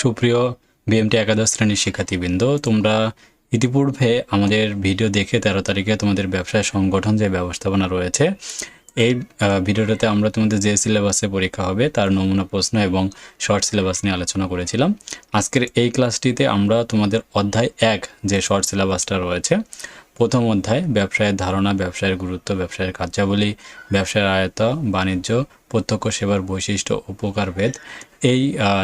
সুপ্রিয় বিএমটি একাদশ শ্রেণির শিক্ষার্থীবৃন্দ, তোমরা ইতিপূর্বে আমাদের ভিডিও দেখে তেরো তারিখে তোমাদের ব্যবসায় সংগঠন যে ব্যবস্থাপনা রয়েছে, এই ভিডিওটাতে আমরা তোমাদের যে সিলেবাসে পরীক্ষা হবে তার নমুনা প্রশ্ন এবং শর্ট সিলেবাস নিয়ে আলোচনা করেছিলাম। আজকের এই ক্লাসটিতে আমরা তোমাদের অধ্যায় এক যে শর্ট সিলেবাসটা রয়েছে প্রথম অধ্যায়, ব্যবসায়ের ধারণা, ব্যবসায়ের গুরুত্ব, ব্যবসায়ের কার্যাবলী, ব্যবসায়ের আয়তা বাণিজ্য, প্রত্যক্ষ সেবার বৈশিষ্ট্য, উপকার, ভেদ। এই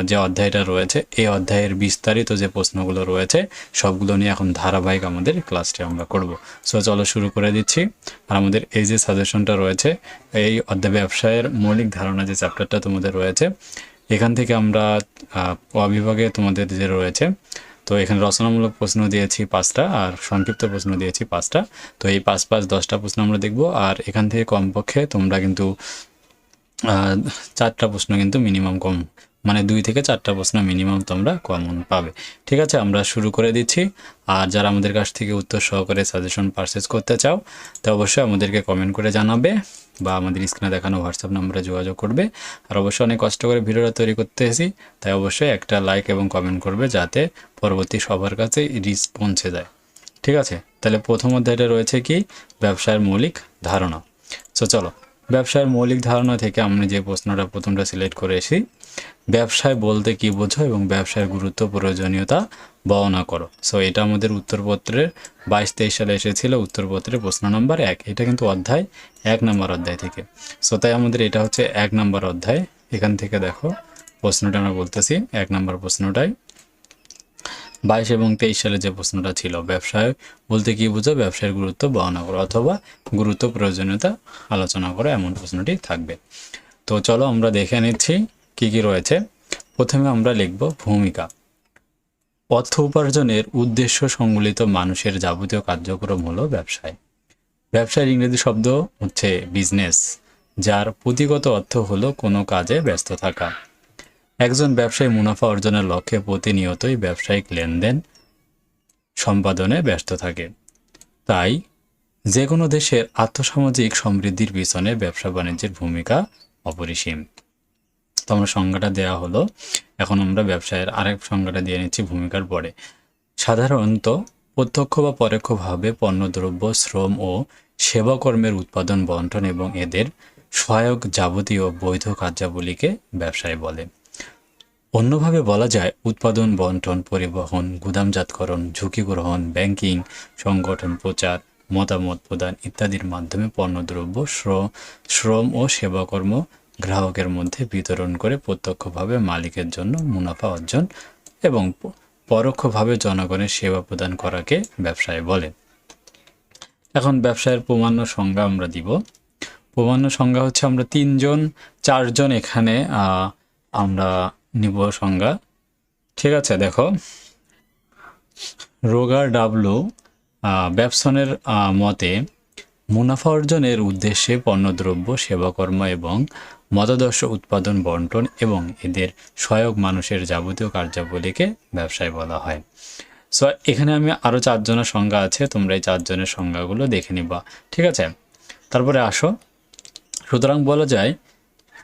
যে অধ্যায়টা রয়েছে, এই অধ্যায়ের বিস্তারিত যে প্রশ্নগুলো রয়েছে, সবগুলো নিয়ে এখন ধারাবাহিক আমাদের ক্লাসটি আমরা করব। সো, চলো শুরু করে দিচ্ছি। আর আমাদের এই যে সাজেশনটা রয়েছে, এই অধ্যায় ব্যবসায়ের মৌলিক ধারণা যে চ্যাপ্টারটা তোমাদের রয়েছে, এখান থেকে আমরা অবিভাগে তোমাদের যে রয়েছে তো এখানে রচনামূলক প্রশ্ন দিয়েছি পাঁচটা আর সংক্ষিপ্ত প্রশ্ন দিয়েছি পাঁচটা। তো এই পাঁচ পাঁচ দশটা প্রশ্ন আমরা দেখব আর এখান থেকে কমপক্ষে তোমরা কিন্তু চারটা প্রশ্ন কিন্তু মিনিমাম কম মানে দুই থেকে চারটা প্রশ্ন মিনিমাম তোমরা কমন পাবে। ঠিক আছে, আমরা শুরু করে দিচ্ছি। আর যারা আমাদের কাছ থেকে উত্তর সহকারে সাজেশন পারচেস করতে চাও, তো অবশ্যই আমাদেরকে কমেন্ট করে জানাবে। বা আমাদের স্ক্রিনে দেখানো হোয়াটসঅ্যাপ নম্বরে যোগাযোগ করবে। আর অবশ্যই অনেক কষ্ট করে ভিডিওটা তৈরি করতে এসেছি, তাই অবশ্যই একটা লাইক এবং কমেন্ট করবে যাতে পরবর্তী সবার কাছে রিচ পৌঁছে যায়। ঠিক আছে? তাহলে প্রথম অধ্যায়টা রয়েছে কি? ব্যবসার মৌলিক ধারণা। সো চলো ব্যবসায়ের মৌলিক ধারণা থেকে আমরা যে প্রশ্নটা প্রথমটা সিলেক্ট করে এসি ব্যবসায় বলতে কি বোঝো এবং ব্যবসায়ের গুরুত্ব, প্রয়োজনীয়তা বর্ণনা করো। সো এটা আমাদের উত্তরপত্রের বাইশ তেইশ সালে এসেছিল, উত্তরপত্রের প্রশ্ন নম্বর এক। এটা কিন্তু অধ্যায় এক নম্বর অধ্যায় থেকে। সো তাই আমাদের এটা হচ্ছে এক নম্বর অধ্যায়। এখান থেকে দেখো প্রশ্নটা আমরা বলতেছি, এক নম্বর প্রশ্নটাই। বাইশ এবং তেইশ সালে যে প্রশ্নটা ছিল, ব্যবসায় বলতে কি বুঝো? ব্যবসায়ের গুরুত্ব বর্ণনা করো অথবা গুরুত্ব প্রয়োজনীয়তা আলোচনা করো, এমন প্রশ্নটি থাকবে। তো চলো আমরা দেখে নিচ্ছি কি কি রয়েছে। প্রথমে আমরা লিখব ভূমিকা। অর্থ উপার্জনের উদ্দেশ্য সংবলিত মানুষের যাবতীয় কার্যক্রম হলো ব্যবসায়। ব্যবসায়ের ইংরেজি শব্দ হচ্ছে বিজনেস যার পুঁথিগত অর্থ হলো কোনো কাজে ব্যস্ত থাকা। একজন ব্যবসায়ী মুনাফা অর্জনের লক্ষ্যে প্রতিনিয়তই ব্যবসায়িক লেনদেন সম্পাদনে ব্যস্ত থাকে। তাই যে কোনো দেশের আর্থসামাজিক সমৃদ্ধির পিছনে ব্যবসা বাণিজ্যের ভূমিকা অপরিসীম। তো আমরা সংজ্ঞাটা দেওয়া হলো, এখন আমরা ব্যবসায়ের আরেক সংজ্ঞাটা দিয়ে নিচ্ছি ভূমিকার পরে। সাধারণত প্রত্যক্ষ বা পরোক্ষভাবে পণ্যদ্রব্য, শ্রম ও সেবাকর্মের উৎপাদন, বন্টন এবং এদের সহায়ক যাবতীয় বৈধ কার্যাবলীকে ব্যবসায় বলে। অন্যভাবে বলা যায়, উৎপাদন, বন্টন, পরিবহন, গুদামজাতকরণ, ঝুঁকি গ্রহণ, ব্যাংকিং, সংগঠন প্রচার, মতামত প্রদান ইত্যাদির মাধ্যমে পণ্যদ্রব্য, শ্র- শ্রম ও সেবাকর্ম গ্রাহকের মধ্যে বিতরণ করে প্রত্যক্ষভাবে মালিকের জন্য মুনাফা অর্জন এবং পরোক্ষভাবে জনগণের সেবা প্রদান করাকে ব্যবসায় বলে। এখন ব্যবসায়ের প্রমাণ্য সংজ্ঞা আমরা দিব। প্রমাণ্য সংজ্ঞা হচ্ছে আমরা তিনজন, চারজন এখানে আমরা নিব সংজ্ঞা। ঠিক আছে, দেখো। রোগার ডাবলু ব্যবসনের মতে মুনাফা অর্জনের উদ্দেশ্যে পণ্যদ্রব্য, সেবাকর্ম এবং মতাদর্শ উৎপাদন, বন্টন এবং এদের সহায়ক মানুষের যাবতীয় কার্যাবলীকে ব্যবসায় বলা হয়। সো এখানে আমি আরও চারজনের সংজ্ঞা আছে, তোমরা এই চারজনের সংজ্ঞাগুলো দেখে নিবা। ঠিক আছে? তারপরে আসো। সুতরাং বলা যায়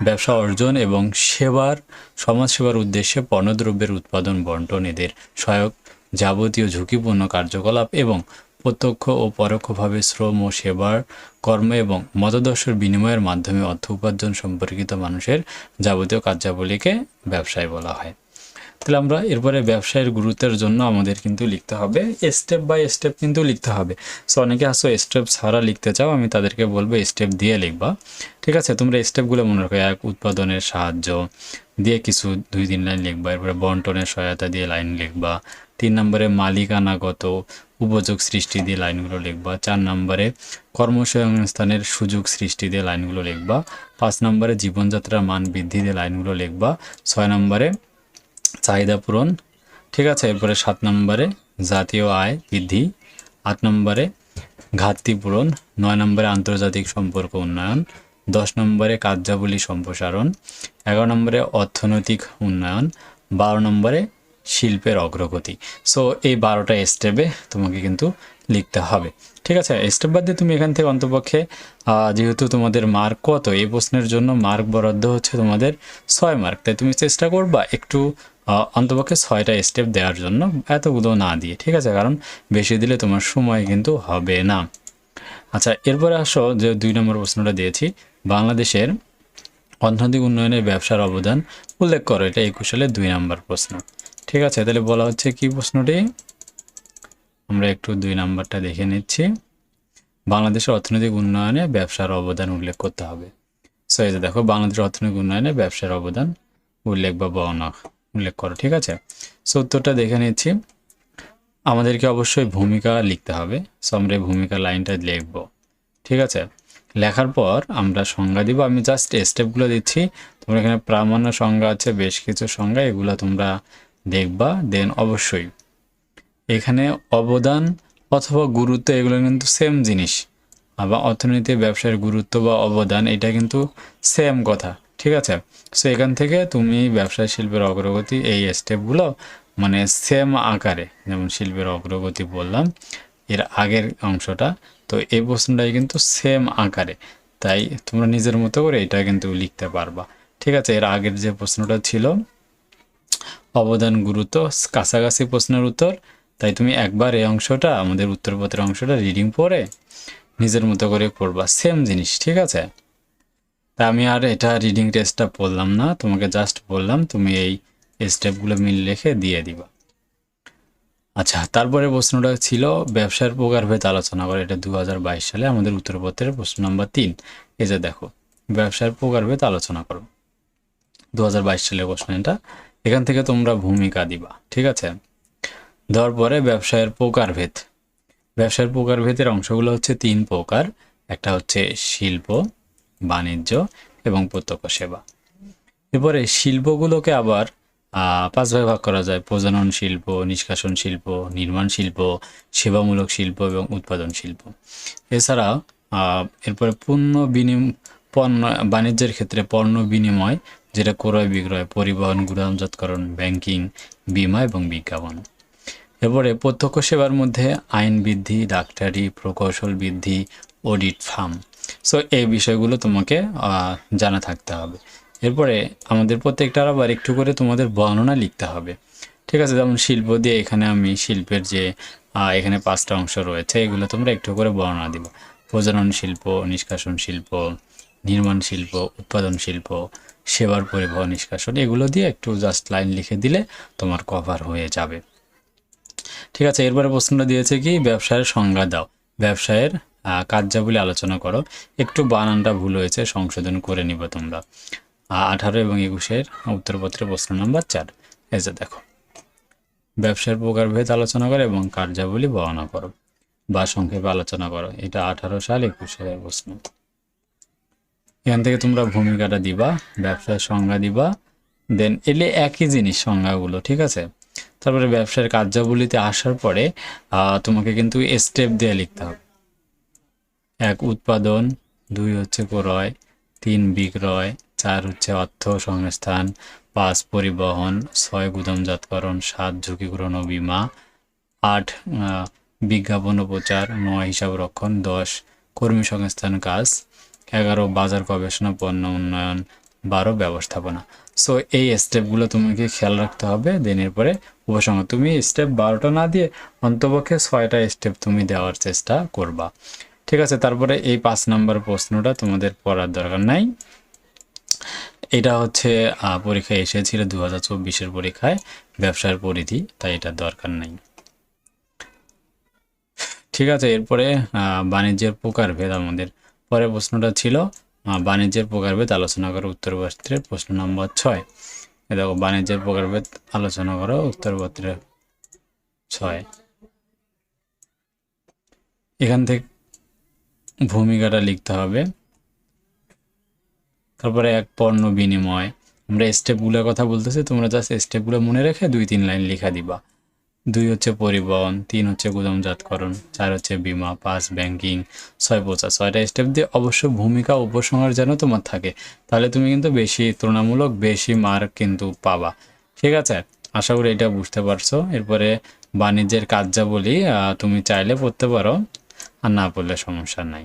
ব্যবসা অর্জন এবং সেবার, সমাজসেবার উদ্দেশ্যে পণ্যদ্রব্যের উৎপাদন বন্টন এদের সহায়ক যাবতীয় ঝুঁকিপূর্ণ কার্যকলাপ এবং প্রত্যক্ষ ও পরোক্ষভাবে শ্রম ও সেবার কর্ম এবং মতাদর্শের বিনিময়ের মাধ্যমে অর্থ উপার্জন সম্পর্কিত মানুষের যাবতীয় কার্যাবলীকে ব্যবসায় বলা হয়। তাহলে আমরা এরপরে ব্যবসায়ের গুরুত্বের জন্য আমাদের কিন্তু লিখতে হবে স্টেপ বাই স্টেপ কিন্তু লিখতে হবে। সো অনেকে আসো স্টেপ ছাড়া লিখতে চাও, আমি তাদেরকে বলব স্টেপ দিয়ে লিখবা। ঠিক আছে? তোমরা স্টেপগুলো মনে রাখো, এক, উৎপাদনের সাহায্য দিয়ে কিছু দুই, তিন লাইন লিখবা। এরপরে বন্টনের সহায়তা দিয়ে লাইন লিখবা। তিন নম্বরে মালিকানাগত উপযোগ সৃষ্টি দিয়ে লাইনগুলো লিখবা। চার নম্বরে কর্মসংস্থানের সুযোগ সৃষ্টি দিয়ে লাইনগুলো লিখবা। পাঁচ নম্বরে জীবনযাত্রার মান বৃদ্ধি দিয়ে লাইনগুলো লিখবা। ছয় নম্বরে চাহিদা পূরণ। ঠিক আছে, এরপরে সাত নম্বরে জাতীয় আয় বৃদ্ধি, আট নম্বরে ঘাটতি পূরণ, নয় নম্বরে আন্তর্জাতিক সম্পর্ক উন্নয়ন, দশ নম্বরে কার্যাবলী সম্প্রসারণ, এগারো নম্বরে অর্থনৈতিক উন্নয়ন, বারো নম্বরে শিল্পের অগ্রগতি। সো এই বারোটা স্টেপে তোমাকে কিন্তু লিখতে হবে। ঠিক আছে স্টেপ বাদ দিয়ে তুমি এখান থেকে অন্তপক্ষে যেহেতু তোমাদের মার্ক কত, এই প্রশ্নের জন্য মার্ক বরাদ্দ হচ্ছে তোমাদের ছয় মার্ক তাই তুমি চেষ্টা করবা একটু অন্তপক্ষে ছয়টা স্টেপ দেওয়ার জন্য এতগুলো না দিয়ে, ঠিক আছে? কারণ বেশি দিলে তোমার সময় কিন্তু হবে না। আচ্ছা এরপরে আসো যে দুই নম্বর প্রশ্নটা দিয়েছি। বাংলাদেশের অর্থনৈতিক উন্নয়নে ব্যবসার অবদান উল্লেখ করো, এটা একুশ সালের দুই নম্বর প্রশ্ন। ঠিক আছে, তাহলে বলা হচ্ছে কি প্রশ্নটি? আমরা একটু দুই নাম্বারটা দেখে নিচ্ছি। বাংলাদেশের অর্থনৈতিক উন্নয়নে ব্যবসার অবদান উল্লেখ করতে হবে। সো এই যে দেখো, বাংলাদেশের অর্থনৈতিক উন্নয়নে ব্যবসার অবদান উল্লেখ বা বর্ণনা উল্লেখ করো, ঠিক আছে? সো উত্তরটা দেখে নিচ্ছি। আমাদেরকে অবশ্যই ভূমিকা লিখতে হবে। সো আমরা ভূমিকা লাইনটা লিখব, ঠিক আছে? লেখার পর আমরা সংজ্ঞা দিব। আমি জাস্ট স্টেপগুলো দিচ্ছি। তোমরা এখানে প্রামাণ্য সংজ্ঞা আছে, বেশ কিছু সংজ্ঞা, এগুলো তোমরা দেখবা। দেন অবশ্যই এখানে অবদান অথবা গুরুত্ব, এগুলো কিন্তু সেম জিনিস। আবার অর্থনীতি, ব্যবসায়ের গুরুত্ব বা অবদান, এটা কিন্তু সেম কথা। ঠিক আছে? সো এখান থেকে তুমি ব্যবসায় শিল্পের অগ্রগতি এই স্টেপগুলো মানে সেম আকারে, যেমন শিল্পের অগ্রগতি বললাম, এর আগের অংশটা, তো এই প্রশ্নটাই কিন্তু সেম আকারে। তাই তোমরা নিজের মতো করে এটা কিন্তু লিখতে পারবা। ঠিক আছে, এর আগের যে প্রশ্নটা ছিল, অবদান গুরুত্ব, কাছাকাছি প্রশ্নের উত্তর, তাই তুমি একবার এই অংশটা, আমাদের উত্তরপত্রের অংশটা রিডিং পড়ে নিজের মতো করে পড়বা সেম জিনিস, ঠিক আছে? তা আমি আর এটা রিডিং টেস্টটা পড়লাম না, তোমাকে জাস্ট বললাম তুমি এই স্টেপগুলো মিল লিখে দিয়ে দিবা। আচ্ছা তারপরে প্রশ্নটা ছিল, ব্যবসার প্রকারভেদ আলোচনা করে, এটা দু হাজার বাইশ সালে আমাদের উত্তরপত্রের প্রশ্ন নম্বর তিন। এই যে দেখো, ব্যবসার প্রকারভেদ আলোচনা করো। দু হাজার বাইশ সালের প্রশ্ন এটা, এখান থেকে তোমরা ভূমিকা দিবা, ঠিক আছে? দেওয়ার পরে ব্যবসায়ের প্রকারভেদ ব্যবসায়ের প্রকারভেদের অংশগুলো হচ্ছে তিন প্রকার, একটা হচ্ছে শিল্প বাণিজ্য এবং প্রত্যক্ষ সেবা। এরপরে শিল্পগুলোকে আবার পাঁচ ভাগে ভাগ করা যায়। প্রজনন শিল্প, নিষ্কাশন শিল্প, নির্মাণ শিল্প, সেবামূলক শিল্প এবং উৎপাদন শিল্প। এছাড়া এরপরে পণ্য বিনিম, পণ্য, বাণিজ্যের ক্ষেত্রে পণ্য বিনিময়, যেটা ক্রয় বিক্রয়, পরিবহন, গুদামজাতকরণ, ব্যাংকিং, বীমা এবং বিজ্ঞাপন। এরপরে প্রত্যক্ষ সেবার মধ্যে আইন বৃদ্ধি, ডাক্তারি, প্রকৌশল বৃদ্ধি, অডিট ফার্ম। সো এই বিষয়গুলো তোমাকে জানা থাকতে হবে। এরপরে আমাদের প্রত্যেকটার আবার একটু করে তোমাদের বর্ণনা লিখতে হবে। ঠিক আছে, যেমন শিল্প দিয়ে এখানে আমি শিল্পের যে এখানে পাঁচটা অংশ রয়েছে, এগুলো তোমরা একটু করে বর্ণনা দিব। প্রজনন শিল্প, নিষ্কাশন শিল্প, নির্মাণ শিল্প, উৎপাদন শিল্প, সেবার পরিবহন নিষ্কাশন, এগুলো দিয়ে একটু জাস্ট লাইন লিখে দিলে তোমার কভার হয়ে যাবে। ঠিক আছে, এরপরে প্রশ্নটা দিয়েছে কি ব্যবসায়ের সংজ্ঞা দাও। ব্যবসায়ের কার্যাবলী আলোচনা করো। একটু বানানটা ভুল হয়েছে, সংশোধন করে নিবে তোমরা। আঠারো এবং একুশের উত্তরপত্রের প্রশ্ন নাম্বার চার। এই যে দেখো, ব্যবসার প্রকারভেদ আলোচনা করো এবং কার্যাবলী বর্ণনা করো বা সংক্ষেপে আলোচনা করো। এটা আঠারো সাল একুশ সালের প্রশ্ন। এখান থেকে তোমরা ভূমিকাটা দিবা, ব্যবসার সংজ্ঞা দিবা দেন এলে একই জিনিস সংজ্ঞাগুলো, ঠিক আছে? তারপরে ব্যবসার কার্যাবলীতে আসার পরে তোমাকে কিন্তু স্টেপ দিয়ে লিখতে হবে। এক, উৎপাদন, দুই হচ্ছে ক্রয়, তিন, বিক্রয়, চার হচ্ছে অর্থ সংস্থান, পাঁচ, পরিবহন, ছয়, গুদামজাতকরণ, সাত ঝুঁকিগ্রহণ ও বিমা, আট বিজ্ঞাপন ও প্রচার, নয়, হিসাব রক্ষণ, দশ, কর্মী সংস্থান কাজ, এগারো, বাজার গবেষণা, পণ্য উন্নয়ন বারো ব্যবস্থাপনা। সো এই স্টেপগুলো তোমাকে খেয়াল রাখতে হবে দেন এরপরে উপসংহ তুমি স্টেপ বারোটা না দিয়ে অন্তপক্ষে ছয়টা স্টেপ তুমি দেওয়ার চেষ্টা করবা। ঠিক আছে তারপরে এই পাঁচ নাম্বার প্রশ্নটা তোমাদের পড়ার দরকার নাই। এটা হচ্ছে আহ, পরীক্ষায় এসেছিল দু হাজার চব্বিশের পরীক্ষায়। ব্যবসার পরিধি তাই এটা দরকার নাই। ঠিক আছে এরপরে বাণিজ্যের প্রকারভেদ আমাদের। পরের প্রশ্নটা ছিল বাণিজ্যের প্রকারভেদ আলোচনা করো উত্তর উত্তরপত্রের প্রশ্ন নম্বর ছয়। এ দেখো, বাণিজ্যের প্রকারভেদ আলোচনা করো উত্তরপত্রের ছয়। এখান থেকে ভূমিকাটা লিখতে হবে। তারপরে এক পণ্য বিনিময়। আমরা স্টেপগুলোর কথা বলতেছি, তোমরা জাস্ট স্টেপগুলো মনে রেখে দুই, তিন লাইন লিখা দিবা। দুই হচ্ছে পরিবহন, তিন হচ্ছে গুদামজাতকরণ, চার হচ্ছে বিমা, পাঁচ ব্যাংকিং, ছয় পঁচাশ ছয়টা স্টেপ দিয়ে অবশ্য ভূমিকা উপসংহার যেন তোমার থাকে, তাহলে তুমি কিন্তু বেশি তুলনামূলক বেশি মার্ক কিন্তু পাবা। ঠিক আছে? আশা করি এটা বুঝতে পারছ। এরপরে বাণিজ্যের কার্যাবলী তুমি চাইলে পড়তে পারো, আর না পড়লে সমস্যা নাই।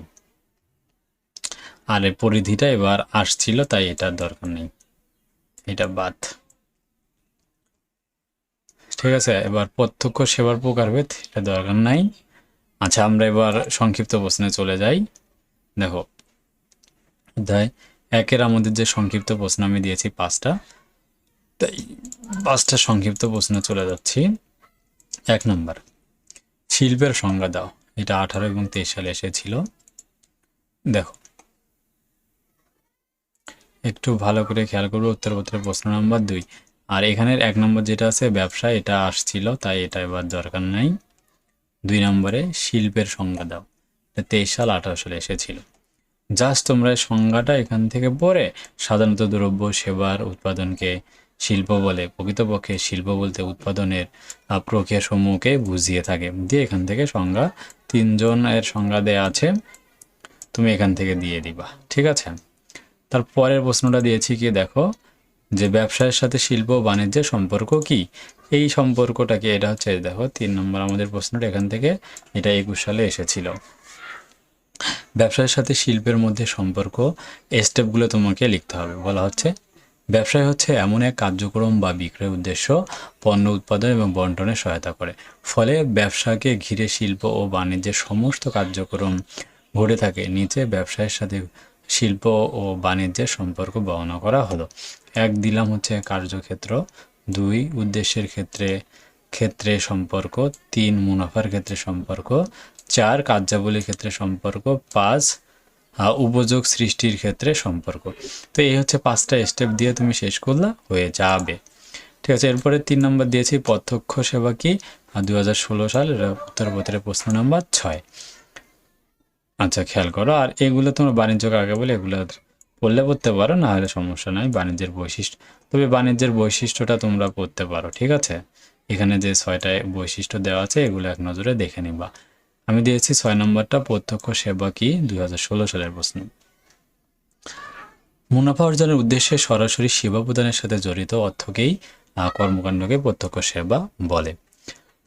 আর পরিধিটা এবার আসছিল, তাই এটার দরকার নেই। এটা বাদ। ঠিক আছে এবার প্রত্যক্ষ সেবার প্রকারভেদ এটা দরকার নাই। আচ্ছা আমরা এবার সংক্ষিপ্ত প্রশ্নে চলে যাই। দেখো তাই একের আমাদের যে সংক্ষিপ্ত প্রশ্ন, আমি দিয়েছি পাঁচটা। তাই পাঁচটা সংক্ষিপ্ত প্রশ্নে চলে যাচ্ছি। এক নম্বর, শিল্পের সংজ্ঞা দাও। এটা আঠারো এবং তেইশ সালে এসেছিল। দেখো, একটু ভালো করে খেয়াল করব উত্তরপত্রের প্রশ্ন নাম্বার দুই। আর এখানের এক নম্বর যেটা আছে ব্যবসা এটা আসছিল তাই এটা এবার দরকার নাই। দুই নম্বরে শিল্পের সংজ্ঞা দাও। তেইশ সাল আঠারো সালে এসেছিল। জাস্ট তোমরা সংজ্ঞাটা এখান থেকে পড়ে সাধারণত দ্রব্য সেবার উৎপাদনকে শিল্প বলে প্রকৃতপক্ষে শিল্প বলতে উৎপাদনের আহ, প্রক্রিয়াসমূহকে বুঝিয়ে থাকে। দিয়ে এখান থেকে সংজ্ঞা তিনজনের সংজ্ঞা দেয়া আছে তুমি এখান থেকে দিয়ে দিবা। ঠিক আছে? তার পরের প্রশ্নটা দিয়েছি কি দেখো যে ব্যবসায়ের সাথে শিল্প বাণিজ্যের সম্পর্ক কি? এই সম্পর্কটাকে এটা হচ্ছে, দেখো, তিন নম্বর আমাদের প্রশ্নটা এখান থেকে, এটা একুশ সালে এসেছিল। ব্যবসায়ের সাথে শিল্পের মধ্যে সম্পর্ক স্টেপগুলো তোমাকে লিখতে হবে। বলা হচ্ছে, ব্যবসায় হচ্ছে এমন এক কার্যক্রম বা বিক্রয়ের উদ্দেশ্য, পণ্য উৎপাদন এবং বন্টনে সহায়তা করে। ফলে ব্যবসাকে ঘিরে শিল্প ও বাণিজ্যের সমস্ত কার্যক্রম ঘটে থাকে। নিচে ব্যবসায়ের সাথে শিল্প ও বাণিজ্যের সম্পর্ক বর্ণনা করা হলো। এক, দিলাম হচ্ছে কার্যক্ষেত্র। দুই, উদ্দেশ্যের ক্ষেত্রে ক্ষেত্রে সম্পর্ক। তিন, মুনাফার ক্ষেত্রে সম্পর্ক। চার, কার্যাবলীর ক্ষেত্রে সম্পর্ক। পাঁচ উপযোগ সৃষ্টির ক্ষেত্রে সম্পর্ক। তো এই হচ্ছে পাঁচটা স্টেপ দিয়ে তুমি শেষ করলা হয়ে যাবে। ঠিক আছে, এরপরে তিন নম্বর দিয়েছি, প্রত্যক্ষ সেবা কি? দু হাজার ষোলো সাল এটা উত্তরপত্রের প্রশ্ন নম্বর ছয়। আচ্ছা খেয়াল করো, আর এগুলো তোমার বাণিজ্যক আগে বলে এগুলো পড়লে পড়তে পারো, না হলে সমস্যা নাই, বাণিজ্যের বৈশিষ্ট্য। তবে বাণিজ্যের বৈশিষ্ট্যটা তোমরা পড়তে পারো, ঠিক আছে? এখানে যে ছয়টা বৈশিষ্ট্য দেওয়া আছে, এগুলো এক নজরে দেখে নিবা। আমি দিয়েছি ছয় নম্বরটা, প্রত্যক্ষ সেবা কি? দুই হাজার ষোলো সালের প্রশ্ন। মুনাফা অর্জনের উদ্দেশ্যে সরাসরি সেবা প্রদানের সাথে জড়িত অর্থকেই কর্মকাণ্ডকে প্রত্যক্ষ সেবা বলে।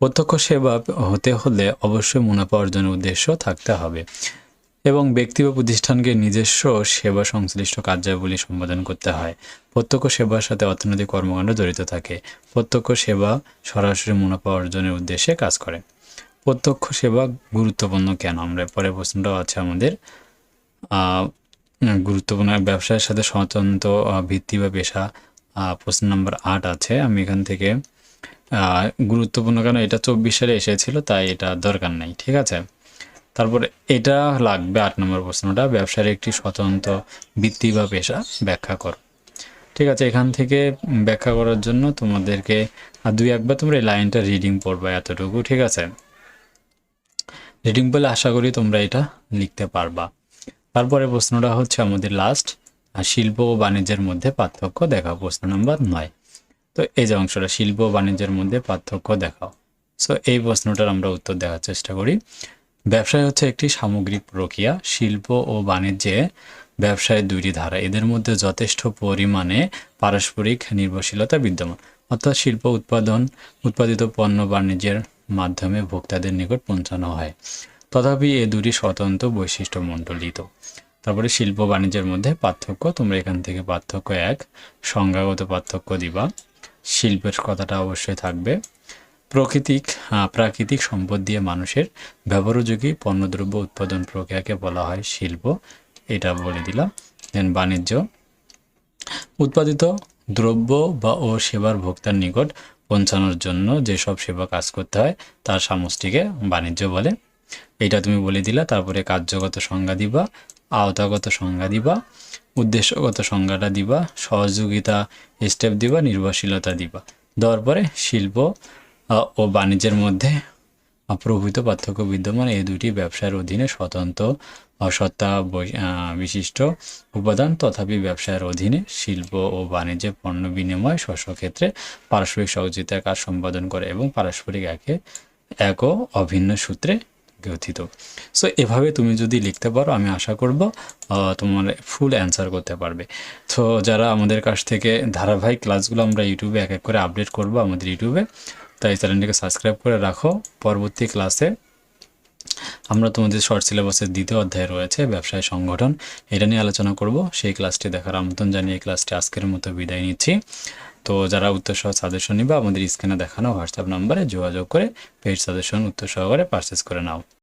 প্রত্যক্ষ সেবা হতে হলে অবশ্যই মুনাফা অর্জনের উদ্দেশ্য থাকতে হবে। এবং ব্যক্তি বা প্রতিষ্ঠানকে নিজস্ব সেবা সংশ্লিষ্ট কার্যাবলী সম্পাদন করতে হয়। প্রত্যক্ষ সেবার সাথে অর্থনৈতিক কর্মকাণ্ড জড়িত থাকে। প্রত্যক্ষ সেবা সরাসরি মুনাফা অর্জনের উদ্দেশ্যে কাজ করে। প্রত্যক্ষ সেবা গুরুত্বপূর্ণ কেন? আমরা পরের প্রশ্নটাও আছে আমাদের। গুরুত্বপূর্ণ ব্যবসায়ের সাথে স্বতন্ত্র ভিত্তি বা পেশা প্রশ্ন নম্বর আট আছে। আমি এখান থেকে গুরুত্বপূর্ণ কেন? এটা চব্বিশ সালে এসেছিল, তাই এটা দরকার নাই, ঠিক আছে? তারপরে এটা লাগবে আট নম্বর প্রশ্নটা, ব্যবসার একটি স্বতন্ত্র বৃত্তি বা পেশা ব্যাখ্যা কর। ঠিক আছে, এখান থেকে ব্যাখ্যা করার জন্য তোমাদেরকে দুই একবার তোমরা এই লাইনটা রিডিং পড়বা এতটুকু, ঠিক আছে? রিডিং বলে আশা করি তোমরা এটা লিখতে পারবা। তারপরে প্রশ্নটা হচ্ছে আমাদের লাস্ট শিল্প ও বাণিজ্যের মধ্যে পার্থক্য দেখা প্রশ্ন নাম্বার নয়। তো এই যে অংশটা, শিল্প বাণিজ্যের মধ্যে পার্থক্য দেখাও। সো এই প্রশ্নটার আমরা উত্তর দেওয়ার চেষ্টা করি। ব্যবসায় হচ্ছে একটি সামগ্রিক প্রক্রিয়া। শিল্প ও বাণিজ্যে ব্যবসায় দুইটি ধারা। এদের মধ্যে যথেষ্ট পরিমাণে পারস্পরিক নির্ভরশীলতা বিদ্যমান। অর্থাৎ শিল্প উৎপাদন, উৎপাদিত পণ্য বাণিজ্যের মাধ্যমে ভোক্তাদের নিকট পৌঁছানো হয়। তথাপি এ দুটি স্বতন্ত্র বৈশিষ্ট্য মণ্ডলিত তারপরে শিল্প বাণিজ্যের মধ্যে পার্থক্য। তোমরা এখান থেকে পার্থক্য এক, সংজ্ঞাগত পার্থক্য দিবা। শিল্পের কথাটা অবশ্যই থাকবে। প্রাকৃতিক প্রাকৃতিক সম্পদ দিয়ে মানুষের ব্যবহারোযোগী পণ্যদ্রব্য উৎপাদন প্রক্রিয়াকে বলা হয় শিল্প। এটা বলে দিলাম। দেন বাণিজ্য। উৎপাদিত দ্রব্য বা ও সেবার ভোক্তার নিকট পৌঁছানোর জন্য যেসব সেবা কাজ করতে হয়, তার সমষ্টিকে বাণিজ্য বলে। এটা তুমি বলে দিলা, তারপরে কার্যগত সংজ্ঞা দিবা। আওতাগত সংজ্ঞা দিবা, উদ্দেশ্যগত সংজ্ঞাটা দিবা, সহযোগিতা স্টেপ দিবা, নির্ভরশীলতা দিবা। দেওয়ার পরে শিল্প ও বাণিজ্যের মধ্যে প্রভূত পার্থক্য বিদ্যমান এই দুটি ব্যবসার অধীনে স্বতন্ত্র অসত্তা বিশিষ্ট উপাদান তথাপি ব্যবসার অধীনে শিল্প ও বাণিজ্যে পণ্য বিনিময় শস্য ক্ষেত্রে পারস্পরিক সহযোগিতার কাজ সম্পাদন করে এবং পারস্পরিক একে, এক অভিন্ন সূত্রে গঠিত। সো এভাবে তুমি যদি লিখতে পারো, আমি আশা করব তোমার ফুল অ্যান্সার করতে পারবে। তো যারা আমাদের কাছ থেকে ধারাবাহিক ক্লাসগুলো আমরা ইউটিউবে এক এক করে আপডেট করব আমাদের ইউটিউবে তাই চ্যানেলটিকে সাবস্ক্রাইব করে রাখো। পরবর্তী ক্লাসে আমরা তোমাদের শর্ট সিলেবাসের দ্বিতীয় অধ্যায় রয়েছে, ব্যবসায় সংগঠন। এটা নিয়ে আলোচনা করব। সেই ক্লাসটি দেখার আমন্ত্রণ জানিয়ে ক্লাসটি আজকের মতো বিদায় নিচ্ছি। তো যারা উত্তর সহ সাজেশন নিবে, আমাদের স্ক্রিনে দেখানো হোয়াটসঅ্যাপ নাম্বারে যোগাযোগ করে পেইড সাজেশন উত্তর সহকারে পারচেস করে নাও।